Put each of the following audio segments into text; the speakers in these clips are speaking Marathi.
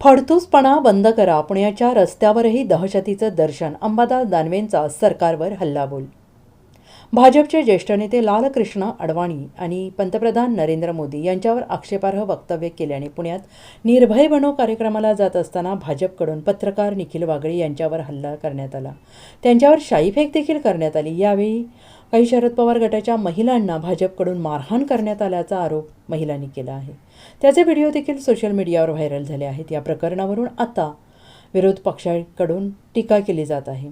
फडतूसपणा बंद करा. पुण्याच्या रस्त्यावरही दहशतीचं दर्शन. अंबादास दानवेंचा सरकारवर हल्लाबोल. भाजपचे ज्येष्ठ नेते लालकृष्ण अडवाणी आणि पंतप्रधान नरेंद्र मोदी यांच्यावर आक्षेपार्ह वक्तव्य केल्याने पुण्यात निर्भय बनो कार्यक्रमाला जात असताना भाजपकडून पत्रकार निखिल वागळे यांच्यावर हल्ला करण्यात आला. त्यांच्यावर शाईफेक देखील करण्यात आली. यावेळी काही शरद पवार गटाच्या महिलांना भाजपकडून मारहाण करण्यात आल्याचा आरोप महिलांनी केला आहे. त्याचे व्हिडिओ देखील सोशल मीडियावर व्हायरल झाले आहेत. या प्रकरणावरून आता विरोध पक्षाकडून टीका केली जात आहे.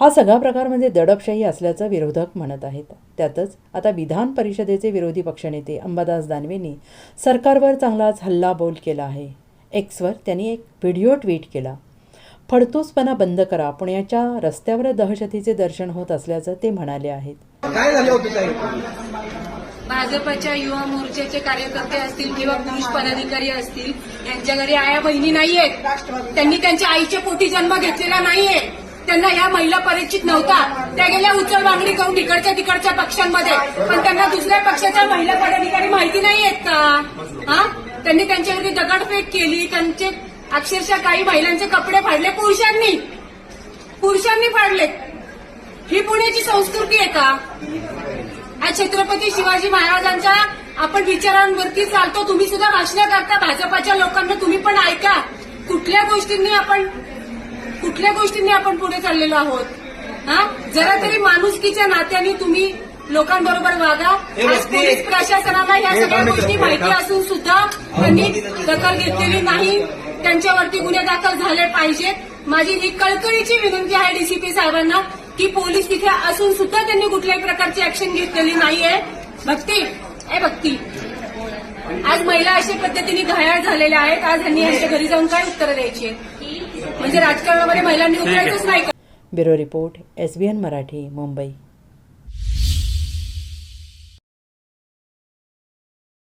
हा सगळा प्रकार म्हणजे दडपशाही असल्याचं विरोधक म्हणत आहेत. त्यातच आता विधान परिषदेचे विरोधी पक्षनेते अंबादास दानवेंनी सरकारवर चांगलाच हल्लाबोल केला आहे. एक्सवर त्यांनी एक व्हिडिओ ट्विट केला फडतूसपणा बंद करा पुण्याच्या रस्त्यावर दहशतीचे दर्शन होत असल्याचं ते म्हणाले आहेत. काय झाले होते साहेब? भाजपच्या युवा मोर्चाचे कार्यकर्ते असतील किंवा पुरुष पदाधिकारी असतील यांच्या घरी आया बहिणी नाहीयेत. त्यांनी त्यांच्या आईच्या पोटी जन्म घेतलेला नाहीये. त्यांना या महिला परिचित नव्हता. त्या गेल्या उचल मागणी करून तिकडच्या तिकडच्या पक्षांमध्ये. पण त्यांना दुसऱ्या पक्षाच्या महिला पदाधिकारी माहिती नाहीयेत का? हा? त्यांनी त्यांच्यावरती दगडफेक केली. त्यांचे अक्षरशः काही महिलांचे कपडे फाडले. पुरुषांनी. पुरुषांनी फाडलेत. ही पुण्याची संस्कृती आहे का? आज छत्रपती शिवाजी महाराजांच्या आपण विचारांवरती चालतो तुम्ही सुद्धा भाषण करता भाजपाच्या लोकांना तुम्ही पण ऐका. कुठल्या गोष्टींनी आपण कुठल्या गोष्टींनी आपण पुढे चाललेलो आहोत? हा? जरा तरी माणुसकीच्या नात्याने तुम्ही लोकांबरोबर वागा. आज पोलीस प्रशासनाला हे सगळ्या गोष्टी. माहिती असून सुद्धा त्यांनी दखल घेतलेली नाही. त्यांच्यावरती गुन्हे दाखल झाले पाहिजेत. माझी ही कळकळीची विनंती आहे डीसीपी साहेबांना. की पोलीस तिथे असून सुद्धा त्यांनी कुठल्याही प्रकारची ऍक्शन घेतलेली नाहीये. भक्ती. ए भक्ती. आज महिला अशा पद्धतीने घायाळ झालेल्या आहेत. आज यांनी यांच्या घरी जाऊन काय उत्तरं द्यायची म्हणजे राजकारणामध्ये महिलांनी उतरायचंच नाही. का? Bureau report S B N Marathi Mumbai.